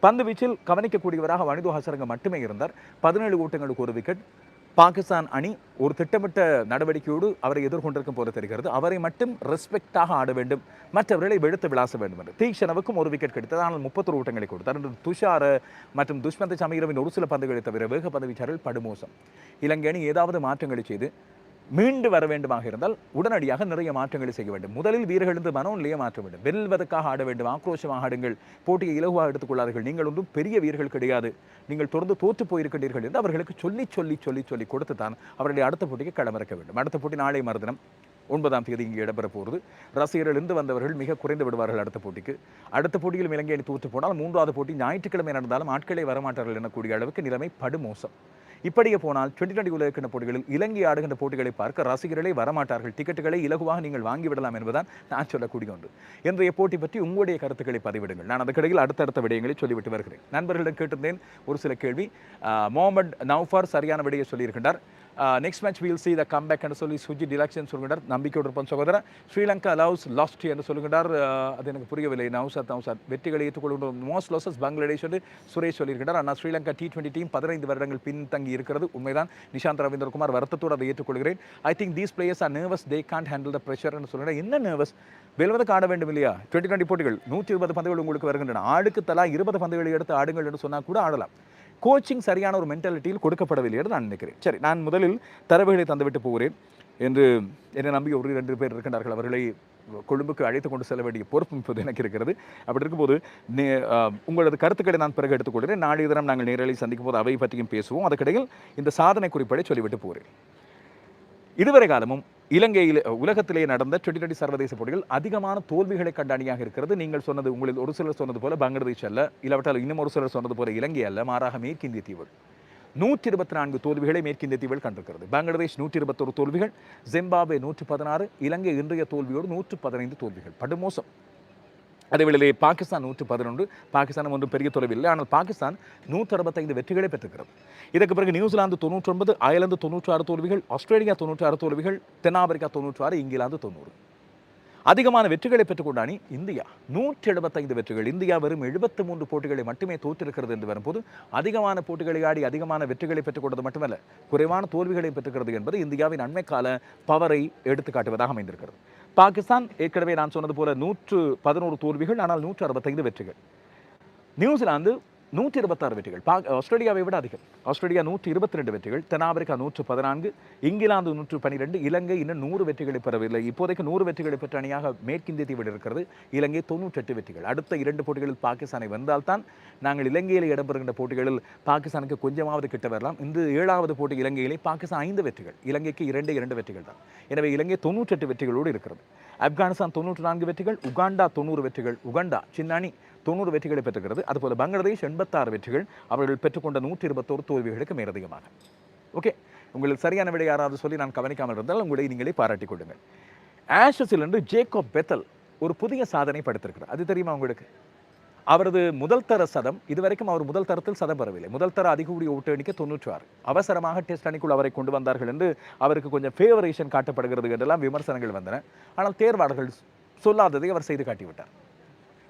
பந்து வீச்சில் கவனிக்கக்கூடியவராக வனிதோ ஹசரங்க மட்டுமே இருந்தார். பதினேழு ஓட்டங்களுக்கு ஒரு விக்கெட் பாகிஸ்தான் அணி ஒரு திட்டமிட்ட நடவடிக்கையோடு அவரை எதிர்கொண்டிருக்கும் போது தெரிகிறது அவரை மட்டும் ரெஸ்பெக்டாக ஆட வேண்டும் மற்றவர்களை வெளுத்து விளாச வேண்டும் என்று. தீக்ஷணவுக்கும் ஒரு விக்கெட் கிடைத்தது ஆனால் முப்பத்தொரு ஓட்டங்களை கொடுத்தார். என்று துஷார மற்றும் துஷ்மந்த சமீரவின் ஒரு சில பந்துகளை தவிர வேக பந்து படுமோசம். இலங்கை அணி ஏதாவது மாற்றங்களை செய்து மீண்டு வர வேண்டுமாக இருந்தால் உடனடியாக நிறைய மாற்றங்களை செய்ய வேண்டும். முதலில் வீரர்கள் இருந்து மனோநிலையை மாற்ற வேண்டும். வெல்வதற்காக ஆட வேண்டும். ஆக்ரோஷமாக ஆடுங்கள். போட்டியை இலகுவாக எடுத்துக்கொள்ளார்கள் நீங்கள் ஒன்றும் பெரிய வீரர்கள் கிடையாது. நீங்கள் தொடர்ந்து தோற்று போயிருக்கின்றீர்கள் என்று அவர்களுக்கு சொல்லி சொல்லி சொல்லி சொல்லி கொடுத்து தான் அவர்களை அடுத்த போட்டிக்கு களமிறக்க வேண்டும். அடுத்த போட்டி நாளை மறுதினம் ஒன்பதாம் தேதி இங்கே இடம்பெற போகிறது. ரசிகர்கள் இருந்து வந்தவர்கள் மிக குறைந்து விடுவார்கள் அடுத்த போட்டிக்கு. அடுத்த போட்டியில் இலங்கை அணி தோற்று போனால் மூன்றாவது போட்டி ஞாயிற்றுக்கிழமை நடந்தாலும் ஆட்களே வரமாட்டார்கள் எனக்கூடிய அளவுக்கு நிலைமை படுமோசம். இப்படியே போனால் டுவெண்ட்டி டுவெண்ட்டி போட்டிகளில் இலங்கை ஆடுகின்ற போட்டிகளை பார்க்க ரசிகர்களே வரமாட்டார்கள். டிக்கெட்டுகளை இலகுவாக நீங்கள் வாங்கிவிடலாம் என்பதுதான் நான் சொல்லக்கூடிய ஒன்று. இன்றைய போட்டி பற்றி உங்களுடைய கருத்துக்களை பதிவிடுங்கள். நான் அதுக்கிடையில் அடுத்தடுத்த விடயங்களை சொல்லிவிட்டு வருகிறேன். நண்பர்களிடம் கேட்டிருந்தேன் ஒரு சில கேள்வி. ஆஹ், முகமது சரியான விடையை சொல்லியிருக்கின்றார். Next match will see the comeback என்று சொல்லி சுஜி டிலக்ஷன் சொல்கிறார் நம்பிக்கையோடு இருப்பான் சகோதரர். ஸ்ரீலங்கா லவ்ஸ் லாஸ்ட் என்று சொல்கிறார் uh, அது எனக்கு புரியவில்லை. நவுசாத் நவுசாத் வெற்றிகளை ஏற்றுக்கொள்கின்ற மோஸ்ட் லாசஸ் பங்களாதேஷ் என்று சுரேஷ் சொல்லியிருக்கிறார் ஆனால் ஸ்ரீலங்கா டி டுவெண்ட்டி டீம் பதினைந்து வருடங்கள் பின்தங்கி இருக்கிறது. உண்மைதான். நிஷாந்த் ரவீந்திரகுமார் வருத்தத்தோடு அதை ஏற்றுக்கொள்கிறேன். I think these players are nervous they can't handle the pressure என்று சொல்கிறேன் என்ன நர்வஸ் வெல்வதற்கு ஆட வேண்டும் இல்லையா? டுவெண்ட்டி டுவெண்ட்டி போட்டிகள். நூற்றி இருபது பந்துகள் உங்களுக்கு வருகின்றன. ஆடுக்கு தலா இருபது பந்துகளை எடுத்து ஆடுங்கள் என்று சொன்னால் கூட ஆடலாம். கோச்சிங் சரியான ஒரு மென்டாலிட்டியில் கொடுக்கப்படவில்லை என்று நான் நினைக்கிறேன். சரி நான் முதலில் தரவுகளை தந்துவிட்டு போகிறேன் என்று என்னை நம்பி ஒரு ரெண்டு பேர் இருக்கின்றார்கள். அவர்களை கொழும்புக்கு அழைத்து கொண்டு செல்ல வேண்டிய பொறுப்பும் இப்போது எனக்கு இருக்கிறது. அப்படி இருக்கும்போது நே- உங்களது கருத்துக்களை நான் பிறகு எடுத்துக்கொள்கிறேன் நாளைய தினம் நாங்கள் நேரலை சந்திக்கும் போது அவை பற்றியும் பேசுவோம். அதுக்கிடையில் இந்த சாதனை குறிப்படை சொல்லிவிட்டு போகிறேன். இதுவரை காலமும் இலங்கையில் உலகத்திலே நடந்த டுவெண்டி டுவெண்டி சர்வதேச போட்டிகள் அதிகமான தோல்விகளை கண்ட அணியாக இருக்கிறது. நீங்கள் சொன்னது உங்களில் ஒரு சிலர் சொன்னது போல பங்களாதேஷ் அல்ல இல்லாவிட்டால் இன்னும் ஒரு சிலர் சொன்னது போல இலங்கை அல்ல மாறாக மேற்கிந்திய தீவுகள். நூற்றி இருபத்தி நான்கு தோல்விகளை மேற்கிந்திய தீவுகள் கண்டிருக்கிறது. பங்களாதேஷ் நூற்றி இருபத்தொரு தோல்விகள் ஜிம்பாபே நூற்று பதினாறு இலங்கை இன்றைய தோல்வியோடு நூற்று பதினைந்து தோல்விகள். படுமோசம் அதேவேளையிலே பாகிஸ்தான் நூற்று பதினொன்று பாகிஸ்தானும் ஒன்றும் பெரிய தொலைவில் ஆனால் பாகிஸ்தான் நூற்றி அறுபத்தைந்து வெற்றிகளை பெற்றிருக்கிறது. இதற்கு பிறகு நியூசிலாந்து தொண்ணூற்றொன்பது அயர்லாந்து தொண்ணூற்றி ஆறு தோல்விகள் ஆஸ்திரேலியா தொண்ணூற்றி ஆறு தோல்விகள் தென்னாப்பிரிக்கா தொண்ணூற்றி ஆறு இங்கிலாந்து தொண்ணூறு. அதிகமான வெற்றிகளை பெற்றுக்கொண்ட அணி இந்தியா. நூற்றி எழுபத்தைந்து வெற்றிகள். இந்தியா வெறும் எழுபத்து மூன்று போட்டிகளை மட்டுமே தோற்றிருக்கிறது என்று வரும்போது அதிகமான போட்டிகளை ஆடி அதிகமான வெற்றிகளை பெற்றுக்கொண்டது மட்டுமல்ல குறைவான தோல்விகளை பெற்றுக்கிறது என்பது இந்தியாவின் அண்மைக்கால பவரை எடுத்துக்காட்டுவதாக அமைந்திருக்கிறது. பாகிஸ்தான் ஏற்கனவே நான் சொன்னது போல நூற்று பதினோரு தோல்விகள் ஆனால் நூற்று அறுபத்தைந்து வெற்றிகள். நியூசிலாந்து நூற்றி இருபத்தாறு வெற்றிகள். பா ஆஸ்திரேலியாவை விட அதிகம். ஆஸ்திரேலியா நூற்றி இருபத்தி ரெண்டு வெற்றிகள் தென்னாப்பிரிக்கா நூற்று பதினான்கு. இங்கிலாந்து நூற்று பன்னிரெண்டு. இலங்கை இன்னும் நூறு வெற்றிகளை பெறவில்லை. இப்போதைக்கு நூறு வெற்றிகளை பெற்ற அணியாக மேற்கிந்திய தீவில் இருக்கிறது. இலங்கை தொண்ணூற்றெட்டு வெற்றிகள். அடுத்த இரண்டு போட்டிகளில் பாகிஸ்தானை வந்தால்தான் நாங்கள் இலங்கையில் இடம்பெறுகின்ற போட்டிகளில் பாகிஸ்தானுக்கு கொஞ்சமாவது கிட்ட வரலாம். இந்த ஏழாவது போட்டி இலங்கையிலே பாகிஸ்தான் ஐந்து வெற்றிகள். இலங்கைக்கு இரண்டு இரண்டு வெற்றிகள் தான். எனவே இலங்கை தொண்ணூற்றெட்டு வெற்றிகளோடு இருக்கிறது. ஆப்கானிஸ்தான் தொண்ணூற்று நான்கு வெற்றிகள். உகாண்டா தொண்ணூறு வெற்றிகள். உகாண்டா சின்ன அணி தொண்ணூறு வெற்றிகளை பெற்றுகிறது அதுபோல் பங்களாதேஷ் எண்பத்தாறு வெற்றிகள் அவர்கள் பெற்றுக்கொண்ட நூற்றி இருபத்தோரு தோல்விகளுக்கு மேலதிகமாக. ஓகே உங்களுக்கு சரியான விடை யாராவது சொல்லி நான் கவனிக்காமல் இருந்தால் உங்களை நீங்களே பாராட்டி கொள்ளுங்கள். ஆஷஸில் இருந்து பெத்தல் ஒரு புதிய சாதனை படுத்திருக்கிறார். அது தெரியுமா உங்களுக்கு? அவரது முதல் தர சதம் இதுவரைக்கும் அவர் முதல் தரத்தில் சதம் பெறவில்லை. முதல் தர அதிகூடிய ஓட்டு எண்ணிக்கை தொண்ணூற்றி ஆறு அவசரமாக டெஸ்ட் அணிக்குள் அவரை கொண்டு வந்தார்கள் என்று அவருக்கு கொஞ்சம் ஃபேவரேஷன் காட்டப்படுகிறது என்றெல்லாம் விமர்சனங்கள் வந்தன. ஆனால் தேர்வாளர்கள் சொல்லாததை அவர் செய்து காட்டிவிட்டார்.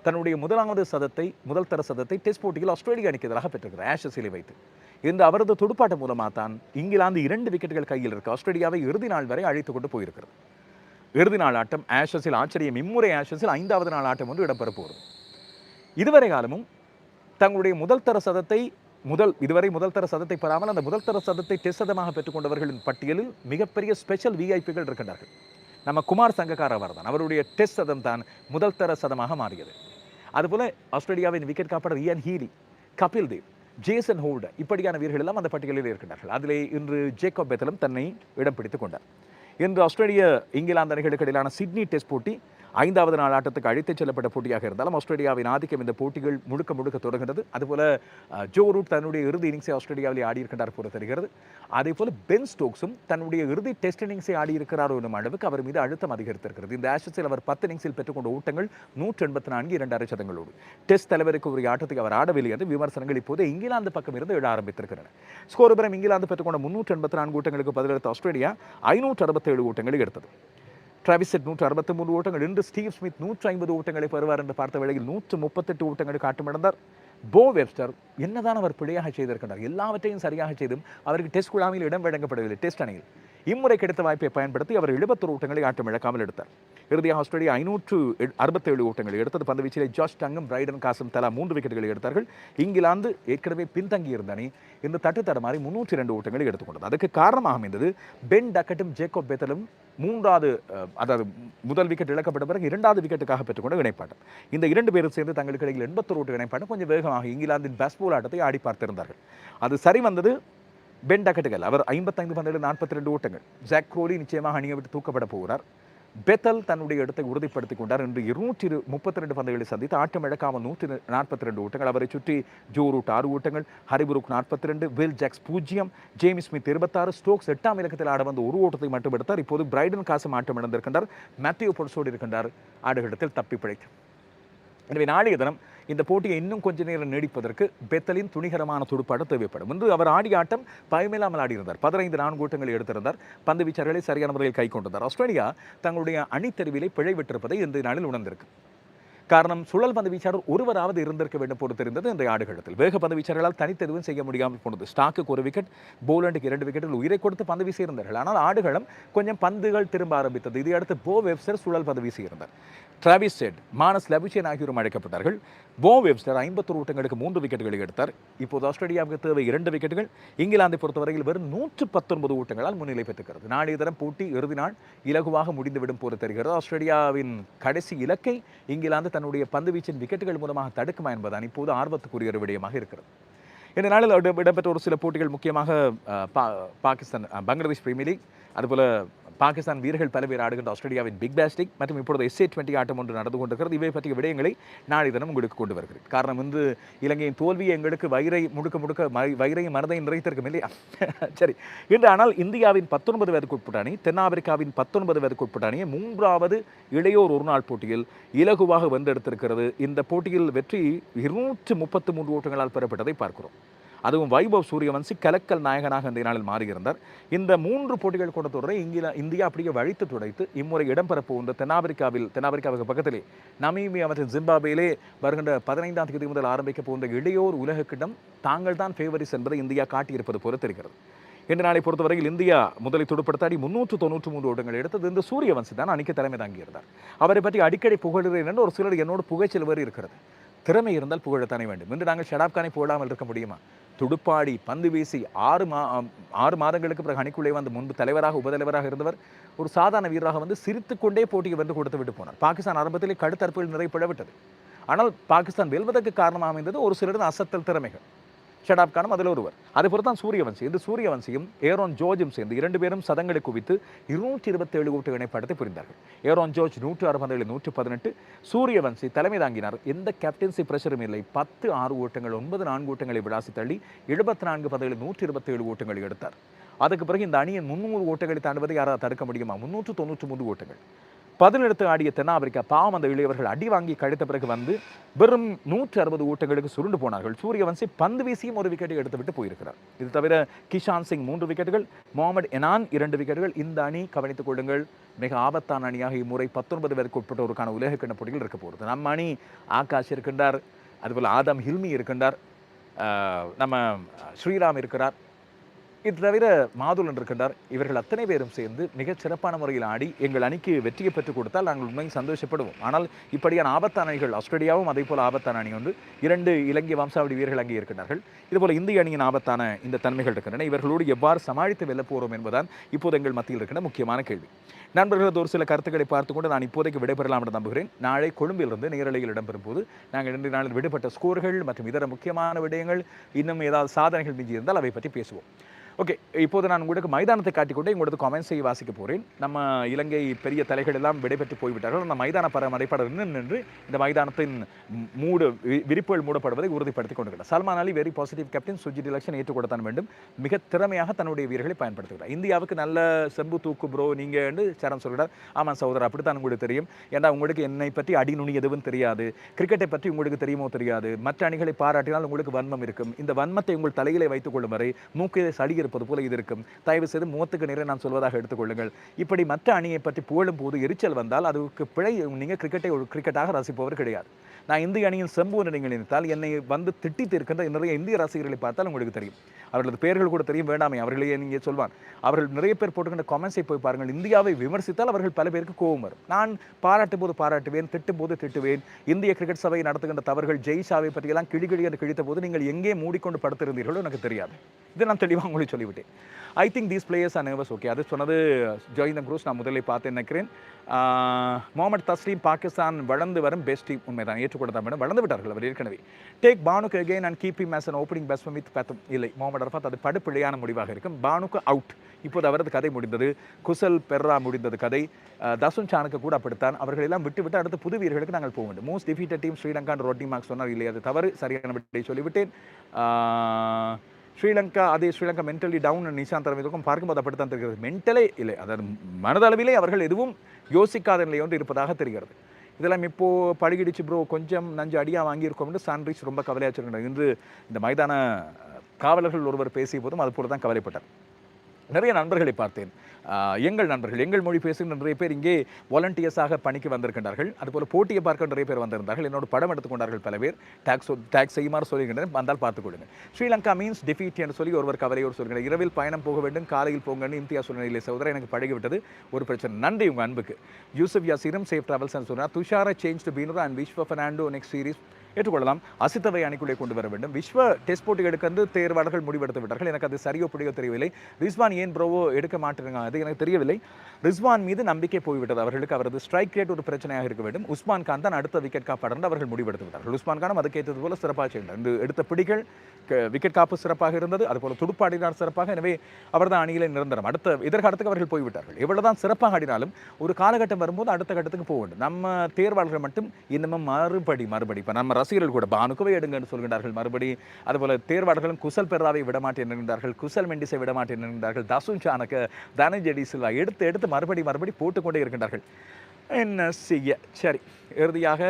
தன்னுடைய முதலாவது சதத்தை முதல் தர சதத்தை டெஸ்ட் போட்டியில் ஆஸ்திரேலியா அணிக்கு எதிராக பெற்றிருக்கிறார் ஆஷஸிலே வைத்து. இந்த அவரது துடுப்பாட்டம் மூலமாக தான் இங்கிலாந்து இரண்டு விக்கெட்டுகள் கையில் இருக்கு. ஆஸ்திரேலியாவை இறுதி நாள் வரை அழைத்து கொண்டு போயிருக்கிறது. இறுதி நாள் ஆட்டம் ஆஷஸில் ஆச்சரியம் இம்முறை ஆஷஸில் ஐந்தாவது நாள் ஆட்டம் ஒன்று இடம்பெற போகிறது இதுவரை காலமும் தங்களுடைய முதல் தர சதத்தை முதல் இதுவரை முதல் தர சதத்தை பெறாமல் அந்த முதல் தர சதத்தை டெஸ்ட் சதமாக பெற்றுக்கொண்டவர்களின் பட்டியலில் மிகப்பெரிய ஸ்பெஷல் விஐபிகள் இருக்கின்றார்கள். நம்ம குமார் சங்கக்கார் அவர் தான் அவருடைய டெஸ்ட் சதம் தான் முதல் தர சதமாக மாறியது. அதுபோல ஆஸ்திரேலியாவின் wicket keeper Ian Healy Kapil Dev Jason Holder இப்படியான வீரர்கள் எல்லாம் அந்த பட்டியலில் இருக்கின்றார்கள். அதிலே இன்று ஜேக்கப் பெத்தலும் தன்னை இடம் பிடித்துக் கொண்டார். இன்று ஆஸ்திரேலிய இங்கிலாந்து அணிகளுக்கு இடையிலான சிட்னி டெஸ்ட் போட்டி ஐந்தாவது நாள் ஆட்டத்துக்கு அழைத்துச் செல்லப்பட்ட போட்டியாக இருந்தாலும் ஆஸ்திரேலியாவின் ஆதிக்கம் இந்த போட்டிகள் முழுக்க முழுக்க தொடர்கின்றது அதுபோல ஜோ ரூட் தன்னுடைய இறுதி இன்னிங்ஸை ஆஸ்திரேலியாவில் ஆடியிருக்கின்றார் போல தெரிகிறது. அதே போல பென் ஸ்டோக்ஸும் தன்னுடைய இறுதி டெஸ்ட் இன்னிங்ஸை ஆடியிருக்கிறார் என்னும் அளவுக்கு அவர் மீது அழுத்தம் அதிகரித்திருக்கிறது. இந்த ஆஷஸில் அவர் பத்து இன்னிங்ஸில் பெற்றுக்கொண்ட ஓட்டங்கள் நூற்றி எண்பத்தி நான்கு இரண்டு அரை சதங்களோடு. டெஸ்ட் தலைவருக்கு ஒரு ஆட்டத்துக்கு அவர் ஆடவில்லை என்று விமர்சனங்கள் இப்போது இங்கிலாந்து பக்கம் இருந்து எழ ஆரம்பித்திருக்கிறார் ஸ்கோர் பிறம் இங்கிலாந்து பெற்றுக்கொண்ட முன்னூற்றி எண்பத்தி நான்கு ஓட்டங்களுக்கு பதிலளித்த ஆஸ்திரேலியா ஐநூற்று அறுபத்தேழு ஓட்டங்களை எடுத்தது. டிராவிசெட் நூற்று அறுபத்தி மூன்று ஓட்டங்கள். இன்று ஸ்டீவ் ஸ்மித் நூற்று ஐம்பது ஓட்டங்களை பெறுவார் என்று பார்த்த வேளையில் நூற்று முப்பத்தெட்டு ஓட்டங்களை காட்டுமிழந்தார் போ வெப்ஸ்டர் என்னதான் அவர் பிழையாக செய்திருக்கின்றார் எல்லாவற்றையும் சரியாக செய்தும் அவருக்கு டெஸ்ட் குழாமில் இடம் வழங்கப்படவில்லை. டெஸ்ட் அணியில். இம்முறை கிடைத்த வாய்ப்பை பயன்படுத்தி அவர் எழுபத்தொரு ஓட்டங்களை ஆட்டம் இழக்காமல் எடுத்தார். இறுதியாக ஆஸ்திரேலியா ஐநூற்று அறுபத்தேழு ஓட்டங்களை எடுத்தது. பந்து வீச்சிலே ஜார்ஜ் டங்கும் பிரைடன் காசும் தலா மூன்று விக்கெட்டுகளை எடுத்தார்கள். இங்கிலாந்து ஏற்கனவே பின்தங்கியிருந்த அணி இந்த தட்டு தடமாறி முன்னூற்றி ரெண்டு ஓட்டங்களை எடுத்துக்கொண்டது அதுக்கு காரணமாக அமைந்தது பென் டக்கட்டும் ஜேக்கோப் பெத்தலும் மூன்றாவது அதாவது முதல் விக்கெட் இழக்கப்பட்ட பிறகு இரண்டாவது விக்கெட்டுக்காக பெற்றுக்கொண்ட இணைப்பாட்டம். இந்த இரண்டு பேரும் சேர்ந்து தங்களுக்கு இடையில் எண்பத்தொரு ஓட்டு இணைப்பாட்டம். கொஞ்சம் வேகமாக இங்கிலாந்தின் பேஸ்போல் ஆட்டத்தை ஆடி பார்த்திருந்தார்கள். அது சரி வந்தது. பென் டக்கட்டுகள் அவர் ஐம்பத்தைந்து பந்துகளில் நாற்பத்தி ரெண்டு ஓட்டங்கள். ஜாக் க்ரோலி நிச்சயமாக அணியை விட்டு தூக்கப்பட போகிறார். பெத்தல் தன்னுடைய இடத்தை உறுதிப்படுத்திக் கொண்டார். இன்று இருநூற்றி முப்பத்தி ரெண்டு பந்துகளை சந்தித்து ஆட்டம் இழக்காமல் நூற்றி நாற்பத்தி ரெண்டு ஓட்டங்கள். அவரை சுற்றி ஜோ ரூட் ஆறு ஓட்டங்கள் ஹரிபுருக் நாற்பத்தி ரெண்டு வில் ஜாக்ஸ் பூஜ்ஜியம் ஜேமி ஸ்மித் இருபத்தாறு ஸ்டோக்ஸ் எட்டாம் இலக்கத்தில் ஆட வந்து ஒரு ஓட்டத்தை மட்டும் எடுத்தார். இப்போது பிரைடன் காசும் ஆட்டம் இழந்திருக்கின்றார். மேத்யூ பொர்சோடு இருக்கின்றார். ஆடுகளிடத்தில் தப்பி பிழைத்து எனவே நாளைய தினம் இந்த போட்டியை இன்னும் கொஞ்ச நேரம் நீடிப்பதற்கு பெத்தலின் துணிகரமான துடுப்பாட்டம் தேவைப்படும். என்று அவர் ஆடிய ஆட்டம் பயமில்லாமல் ஆடியிருந்தார். பதினைந்து நான்கு ஓட்டங்களை எடுத்திருந்தார். பந்து வீச்சர்களை சரியான முறையில் கை கொண்டிருந்தார் ஆஸ்திரேலியா தங்களுடைய அணித்தெருவிலே பிழை விட்டிருப்பதை இந்த நாளில் உணர்ந்திருக்கு. காரணம் சுழல் பந்து வீச்சாளர் ஒருவராவது இருந்திருக்க வேண்டும் போல தெரிந்தது இன்றைய ஆடுகளத்தில். வேக பந்து வீச்சாளர்களால் தனித்தெதுவும் செய்ய முடியாமல் போனது. ஸ்டாக்குக்கு ஒரு விக்கெட் போலண்டுக்கு இரண்டு விக்கெட்டில் உயிரை கொடுத்து பந்து வீசி இருந்தார்கள். ஆனால் ஆடுகளம் கொஞ்சம் பந்துகள் திரும்ப ஆரம்பித்தது. இதையடுத்து போ வெப்சர் சுழல் பந்து வீசி இருந்தார். டிராவிஸ் செட் மானஸ் லபிச்சேன் ஆகியோரும் அழைக்கப்பட்டார்கள். போ வெப்ஸ்டர் ஐம்பத்தொரு ஓட்டங்களுக்கு மூன்று விக்கெட்டுகளை எடுத்தார். இப்போது ஆஸ்திரேலியாவுக்கு தேவை இரண்டு விக்கெட்டுகள். இங்கிலாந்தை பொறுத்தவரையில் வெறும் நூற்று பத்தொன்பது ஓட்டங்களால் முன்னிலை பெற்றுக்கிறது. நாளைய தினம் போட்டி இறுதி நாள் இலகுவாக முடிந்துவிடும் போல தெரிகிறது. ஆஸ்திரேலியாவின் கடைசி இலக்கை இங்கிலாந்து தன்னுடைய பந்துவீச்சின் விக்கெட்டுகள் மூலமாக தடுக்குமா என்பதுதான் இப்போது ஆர்வத்துக்குரிய ஒரு விடயமாக இருக்கிறது. இந்த நாளில் இடம்பெற்ற ஒரு சில போட்டிகள் முக்கியமாக பா பாகிஸ்தான் பங்களாதேஷ் பிரீமியர் லீக் அதுபோல் பாகிஸ்தான் வீரர்கள் பல பேர் ஆடுகின்ற ஆஸ்திரேலியாவின் பிக் பேஸ்டிக் மற்றும் இப்பொழுது எஸ்ஏ டுவெண்ட்டி ஆட்டம் ஒன்று நடந்து கொண்டிருக்கிறது. இவை பற்றிய விடயங்களை நாளை தினம் உங்களுக்கு கொண்டு வருகிறேன். காரணம் வந்து இலங்கையின் தோல்வி எங்களுக்கு வயிறை முடுக்க முடுக்க வயிறையும் மனதையும் நிறைத்திருக்கும் இல்லையா? சரி. இன்று ஆனால் இந்தியாவின் பத்தொன்பது வயதுக்குட்பட்ட அணி தென்னாப்பிரிக்காவின் பத்தொன்பது வயதுக்குட்பட்ட அணியை மூன்றாவது இளையோர் ஒருநாள் போட்டியில் இலகுவாக வென்றெடுத்திருக்கிறது. இந்த போட்டியில் வெற்றி இருநூற்று முப்பத்து மூன்று ஓட்டங்களால் பெறப்பட்டதை பார்க்கிறோம். அதுவும் வைபவ் சூரியவன்சி கலக்கல் நாயகனாக இந்த நாளில் மாறியிருந்தார். இந்த மூன்று போட்டிகள் கொண்ட தொடரை இங்கில இந்தியா அப்படியே வழித்து துடைத்து இம்முறை இடம்பெறப் போகின்ற தென்னாப்பிரிக்காவில் தென்னாப்பிரிக்காவுக்கு பக்கத்திலே நமீமியா மற்றும் ஜிம்பாபேயிலே வருகின்ற பதினைந்தாம் தேதி முதல் ஆரம்பிக்க போகின்ற இளையோர் உலகக்கிடம் தாங்கள் தான் ஃபேவரிஸ் என்பதை இந்தியா காட்டியிருப்பது போல தெரிகிறது. இன்று நாளை பொறுத்தவரையில் இந்தியா முதலில் துடுப்படுத்தாடி முன்னூற்று தொண்ணூற்று மூன்று ஓட்டங்கள் எடுத்தது. இந்த சூரியவன்சி தான் அன்னைக்கு தலைமை தாங்கியிருந்தார். அவரை பற்றி அடிக்கடி புகழுகிறேன் என்று ஒரு சிலர் என்னோடு புகைச்சல் வேறு இருக்கிறது. திறமை இருந்தால் புகழத்தானே வேண்டும். இன்று நாங்கள் ஷடாப்கானை போடாமல் இருக்க முடியுமா? துடுப்பாடி பந்து வீசி ஆறு மா ஆறு மாதங்களுக்கு பிறகு அணிக்குள்ளே வந்து முன்பு தலைவராக உபதலைவராக இருந்தவர் ஒரு சாதாரண வீரராக வந்து சிரித்துக்கொண்டே போட்டியை வந்து கொடுத்து விட்டு போனார். பாகிஸ்தான் ஆரம்பத்திலே கடுத்தரப்புகள் நிறைய பிளவிட்டது ஆனால் பாகிஸ்தான் வெல்வதற்கு காரணமாக அமைந்தது ஒரு சிலரின் அசத்தல் திறமைகள். ஷடாப் கானும் அதில் ஒருவர். அதே தான் சூரியவன்சி இந்த சூரியவன்சியும் ஏரோன் ஜோர்ஜும் சேர்ந்து இரண்டு பேரும் சதங்களை குவித்து இருநூற்றி இருபத்தேழு கூட்டு இணைப்படத்தை புரிந்தார்கள். ஏரோன் ஜோர்ஜ் நூற்று ஆறு பந்துகளில் நூற்று பதினெட்டு. சூரியவன்சி தலைமை தாங்கினார். எந்த கேப்டன்சி பிரஷரும் இல்லை. பத்து ஆறு ஓட்டங்கள் ஒன்பது நான்கு ஓட்டங்களை விளாசி தள்ளி எழுபத்தி நான்கு பந்துகளில் நூற்றி இருபத்தேழு ஓட்டங்களை எடுத்தார். அதுக்கு பிறகு இந்த அணியின் முன்னூறு ஓட்டங்களை தாண்டுவதை யாராவது தடுக்க முடியுமா? முன்னூற்று தொண்ணூற்று மூன்று ஓட்டங்கள். பதிலெடுத்து ஆடிய தென்னாப்பிரிக்கா பாவம் அந்த இளையவர்கள் அடி வாங்கி கழித்த பிறகு வந்து வெறும் நூற்று அறுபது ஓட்டங்களுக்கு சுருண்டு போனார்கள். சூரியவன்சி பந்து வீசியும் ஒரு விக்கெட்டை எடுத்துவிட்டு போயிருக்கிறார். இது தவிர கிஷான் சிங் மூன்று விக்கெட்டுகள் முகமது எனான் இரண்டு விக்கெட்டுகள். இந்த அணி கவனித்துக் கொள்ளுங்கள் மிக ஆபத்தான அணியாக இம்முறை பத்தொன்பது பேருக்கு உட்பட்டோருக்கான உலக கிண்ண போட்டிகள் இருக்க போகிறது. நம்ம அணி ஆகாஷ் இருக்கின்றார் அதுபோல் ஆதம் ஹில்மி இருக்கின்றார் நம்ம ஸ்ரீராம் இருக்கிறார். இது தவிர மாதுளன் இருக்கின்றார் இவர்கள் அத்தனை பேரும் சேர்ந்து மிகச் சிறப்பான முறையில் ஆடி எங்கள் அணிக்கு வெற்றியை பெற்றுக் கொடுத்தால் நாங்கள் உண்மையில் சந்தோஷப்படுவோம். ஆனால் இப்படியான ஆபத்தான அணிகள் ஆஸ்திரேலியாவும் அதே போல் ஆபத்தான அணி ஒன்று இரண்டு இலங்கை வம்சாவளி வீரர்கள் அங்கே இருக்கின்றார்கள். இதுபோல இந்திய அணியின் ஆபத்தான இந்த தன்மைகள் இருக்கின்றன. இவர்களோடு எவ்வாறு சமாளித்து வெல்ல போகிறோம் என்பதுதான் இப்போது எங்கள் மத்தியில் இருக்கின்ற முக்கியமான கேள்வி. நண்பர்களது ஒரு சில கருத்துக்களை பார்த்துக்கொண்டு நான் இப்போதைக்கு விடைபெறலாம் என்று நம்புகிறேன். நாளை கொழும்பிலிருந்து நேரலையில் இடம்பெறும் போது நாங்கள் இன்றைய நாளில் விடுபட்ட ஸ்கோர்கள் மற்றும் இதர முக்கியமான விடயங்கள் இன்னும் ஏதாவது சாதனைகள் மிஞ்சி இருந்தால் அவை பற்றி பேசுவோம். ஓகே இப்போது நான் உங்களுக்கு மைதானத்தை காட்டிக்கொண்டு உங்களுக்கு கமெண்ட்ஸ் செய்ய வாசிக்க போகிறேன் நம்ம இலங்கை பெரிய தலைகள் எல்லாம் விடைபெற்று போய்விட்டார்கள். அந்த மைதான பரமடைப்பட நின்று இந்த மைதானத்தின் மூடு விரிப்புகள் மூடப்படுவதை உறுதிப்படுத்திக் கொண்டிருக்கிறார். Salman Ali very positive captain Sujith election ஏற்றுக்கொடுத்தான் வேண்டும். மிக திறமையாக தன்னுடைய வீரர்களை பயன்படுத்துகிறார். இந்தியாவுக்கு நல்ல செம்பு தூக்கு ப்ரோ நீங்க என்று சரண் சொல்கிறார். ஆமாம் சகோதரர் அப்படித்தான் உங்களுக்கு தெரியும். ஏன்னா உங்களுக்கு என்னை பற்றி அடி நுனி எதுவும் தெரியாது? கிரிக்கெட்டை பற்றி உங்களுக்கு தெரியுமோ தெரியாது? மற்ற அணிகளை பாராட்டினால் உங்களுக்கு வன்மம் இருக்கும். இந்த வன்மத்தை உங்கள் தலையிலே வைத்துக் கொள்ளும் வரை மூக்கிலே சடிகிற இருப்பது போல இது இருக்கும். தயவு செய்து முகத்துக்கு நேரே நான் சொல்வதாக எடுத்துக்கொள்ளுங்கள். இப்படி மற்ற அணியை பற்றி புகழும் போது எரிச்சல் வந்தால் அதுக்கு பிழை நீங்கள் கிரிக்கெட்டை ஒரு கிரிக்கெட்டாக ரசிப்பவர் கிடையாது. நான் இந்திய அணியின் செம்பு நீங்கள் நினைத்தால் என்னை வந்து திட்டித்து இருக்கின்ற நிறைய இந்திய ரசிகர்களை பார்த்தால் உங்களுக்கு தெரியும். அவர்களது பெயர்கள் கூட தெரியும் வேண்டாமே அவர்களையே நீங்கள் சொல்வான் அவர்கள் நிறைய பேர் போட்டுக்கின்ற கமெண்ட்ஸை போய் பாருங்கள். இந்தியாவை விமர்சித்தால் அவர்கள் பல பேருக்கு கோபம் வரும். நான் பாராட்டும் போது பாராட்டுவேன் திட்டும் போது திட்டுவேன். இந்திய கிரிக்கெட் சபை நடத்துகின்ற தவறுகள் ஜெய்ஷாவை பற்றியெல்லாம் கிழி கிழி என்று கிழித்த போது நீங்கள் எங்கே மூடிக்கொண்டு படுத்திருந்தீர்களோ எனக்கு தெரியாது. இது நான் தெளிவாக உங்களுக்கு சொல்லிவிட்டேன். I think these players are nervous okay அது சொன்னது ஜோயிந்தன் குரூஸ் நான் முதலில் பார்த்து நினைக்கிறேன். முகமது தஸ்லீம் பாகிஸ்தான் வளர்ந்து வரும் பெஸ்ட் டீம் உண்மைதான். ஏற்றுக்கொண்டதான் மேடம்? வளர்ந்து விட்டார்கள் அவர் ஏற்கனவே. டேக் பானுக்கு அகெயின் அண்ட் கீப் மேஸ் அன் ஓப்பனிங் பேட்ஸ்மேன் வித் பேத்தம் இல்லை முகமது அரஃபாத் அது படுப்பிழையான முடிவாக இருக்கும். பானுக்கு அவுட் இப்போது அவரது கதை முடிந்தது. குசல் பெர்ரா முடிந்தது கதை. தசுன் சானுக்கு கூட அப்படித்தான். அவர்கள் எல்லாம் விட்டு விட்டு அடுத்து புது வீரர்களுக்கு நாங்கள் போக வேண்டும். Most defeated team Sri Lankan roti மார்க் சொன்னார். இல்லை அது தவறு. சரியான விட்டை சொல்லிவிட்டேன். ஸ்ரீலங்கா அதே ஸ்ரீலங்கா மென்டலி டவுன் நிஷாந்த் இதுக்கும் பார்க்கும்போது அப்படித்தான் தெரிகிறது. மென்டலே இல்லை. அதாவது மனதளவிலே அவர்கள் எதுவும் யோசிக்காத நிலை ஒன்று இருப்பதாக தெரிகிறது. இதெல்லாம் இப்போது பழகிடுச்சு ப்ரோ கொஞ்சம் நஞ்சு அடியாக வாங்கியிருக்கோம்னு சான்ரிச் ரொம்ப கவலையாக வச்சிருக்கிறார் இன்று இந்த மைதான காவலர்கள் ஒருவர் பேசிய போதும் அது போல தான் கவலைப்பட்டார். நிறைய நண்பர்களை பார்த்தேன். எங்கள் நண்பர்கள் எங்கள் மொழி பேசுகிற நிறைய பேர் இங்கே வாலண்டியர்ஸாக பணிக்கு வந்திருக்கின்றார்கள். அதுபோல் போட்டியை பார்க்க நிறைய பேர் வந்திருந்தார்கள். என்னோட படம் எடுத்துக்கொண்டார்கள் பல பேர். டேக்ஸ் டேக்ஸ் செய்யுமாறு சொல்லுகின்றனர் வந்தால் பார்த்துக்கொள்ளுங்க ஸ்ரீலங்கா மீன்ஸ் டிஃபீட் என்று சொல்லி ஒருவர் கவலையோடு சொல்கிறார் இரவில் பயணம் போக வேண்டும் காலையில் போங்கன்னு இந்தியா சூழ்நிலை சகோதரர் எனக்கு பழகிவிட்டது. ஒரு பிரச்சனை. நன்றி உங்கள் அன்புக்கு. யூசப் யாசிரும் சேஃப் ட்ராவல்ஸ் சொன்னார். Thushara change to Binura and Vishwa Fernando next series ஏற்றுக்கொள்ளலாம் அசித்தவை அணிக்குள்ளே கொண்டு வர வேண்டும். விஸ்வ டெஸ்ட் போட்டிகளுக்கு வந்து தேர்வாளர்கள் முடிவெடுத்து விட்டார்கள். எனக்கு அது சரியோ பிடியோ தெரியவில்லை. ரிஸ்வான் ஏன் ப்ரோவோ எடுக்க மாட்டேங்க அது எனக்கு தெரியவில்லை. ரிஸ்வான் மீது நம்பிக்கை போய்விட்டது. அவர்களுக்கு அவரது ஸ்ட்ரைக் ரேட் ஒரு பிரச்சனையாக இருக்க வேண்டும். உஸ்மான் கான் தான் அடுத்த விக்கெட் காப்பாளர் அவர்கள் முடிவெடுத்து விட்டார்கள். உஸ்மான் கானும் அதுக்கேற்றது போல சிறப்பாக செய்தார் இந்த எடுத்த பிடிகள் விக்கெட் காப்பு சிறப்பாக இருந்தது. அதுபோல துடுப்பாடினார் சிறப்பாக. எனவே அவர்தான் அணியிலே நிரந்தரம். அடுத்த எதிர்காலத்துக்கு அவர்கள் போய்விட்டார்கள். எவ்வளவுதான் சிறப்பாக ஆடினாலும் ஒரு காலகட்டம் வரும்போது அடுத்த கட்டத்துக்கு போக வேண்டும். நம்ம தேர்வாளர்கள் மட்டும் இன்னமும் மறுபடி மறுபடி. இப்போ நம்ம ரசிகர்கள் கூட பானுக்குவை எடுங்கன்னு சொல்கிறார்கள் மறுபடி அதுபோல தேர்வாளர்களும் குசல் பெர்ராவை விடமாட்டேன் என்கின்றார்கள் குசல் மெண்டிஸை விடமாட்டேன் என்கிறார்கள் தசுன் சானுக்கு தனஞ்செடி சில்வா எடுத்து எடுத்து மறுபடி மறுபடி போட்டுக்கொண்டே இருக்கின்றார்கள். என்ன செய்ய? சரி இறுதியாக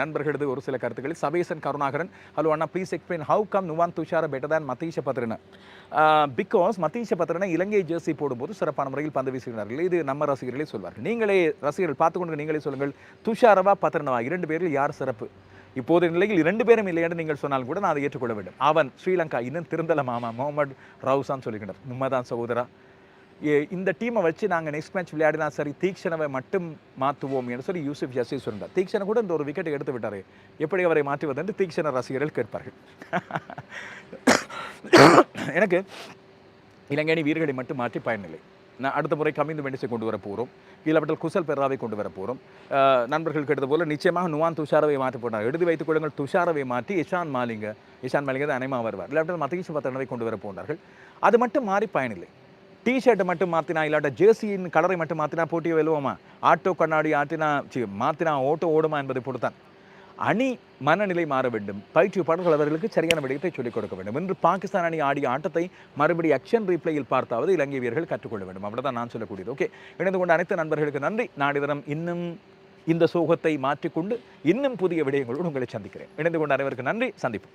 நண்பர்களது ஒரு சில கருத்துக்களில் Sabesan Karunakaran hello Anna please explain how come Nuwan Thushara better தான் Matheesha Pathirana because Matheesha Pathirana Ilangai jersey போடும்போது சிறப்பான முறையில் பந்து வீசுகிறார்கள் இது நம்ம ரசிகர்களே சொல்வார்கள். நீங்களே ரசிகர்கள் பார்த்துக்கொண்டு நீங்களே சொல்லுங்கள். துஷாரவா பத்ரனவா இரண்டு பேரில் யார் சிறப்பு? இப்போது நிலையில் இரண்டு பேரும் இல்லை என்று நீங்கள் சொன்னால் கூட நான் அதை ஏற்றுக்கொள்ள வேண்டும். அவன் ஸ்ரீலங்கா இன்னும் திருந்தல மாமா முகமது ரவுசான் சொல்லுகின்றார் உண்மைதான் சகோதரா. ஏ- இந்த டீமை வச்சு நாங்கள் நெக்ஸ்ட் மேட்ச் விளையாடினா சரி தீக்ஷணவை மட்டும் மாற்றுவோம் என்று சொல்லி யூசுப் ஜசீ சொன்னார் தீக்ஷண கூட இந்த ஒரு விக்கெட்டை எடுத்து விட்டார். எப்படி அவரை மாற்றுவது என்று தீக்ஷண ரசிகர்கள் கேட்பார்கள். எனக்கு இலங்கை அணி வீரர்களை மட்டும் மாற்றி பயனில்லை. அடுத்த முறை கமிந்து மெண்டிஸை கொண்டு வர போகிறோம் இல்லாவிட்டால் குசல் பெர்ராவை கொண்டு வர போகிறோம் நண்பர்கள் கேட்டது போல நிச்சயமாக நுவான் துஷாரவை மாற்றி போனார் எழுதி வைத்துக் கொள்ளுங்கள் துஷாரவை மாற்றி இஷான் மாலிங்க இஷான் மாலிங்க தான் அனைமா வருவார். இல்லாவிட்டால் மத்தீஷ் பத்திரனவை கொண்டு வர போனார்கள். அது மட்டும் மாறி பயனில்லை. டிஷர்ட்டை மட்டும் மாற்றினா இல்லாட்ட ஜேர்சியின் கலரை மட்டும் மாற்றினா போட்டியை வெல்லுவோமா? ஆட்டோ கண்ணாடி ஆட்டினா சி மாற்றினா ஓட்டோ ஓடுமா என்பதை பொறுத்தான் அணி மனநிலை மாற வேண்டும். பயிற்றுவிப்பாளர்கள் அவர்களுக்கு சரியான விடயத்தை சொல்லிக் கொடுக்க வேண்டும். இன்று பாகிஸ்தான் அணி ஆடிய ஆட்டத்தை மறுபடி அக்ஷன் ரீப்ளேயில் பார்த்தாவது இலங்கை வீரர்கள் கற்றுக்கொள்ள வேண்டும். அப்படிதான் நான் சொல்லக்கூடியது. ஓகே இணைந்து கொண்ட அனைத்து நண்பர்களுக்கு நன்றி. நாடி தினம் இன்னும் இந்த சோகத்தை மாற்றிக்கொண்டு இன்னும் புதிய விடயங்களோடு உங்களை சந்திக்கிறேன். இணைந்து கொண்ட அனைவருக்கு நன்றி. சந்திப்போம்.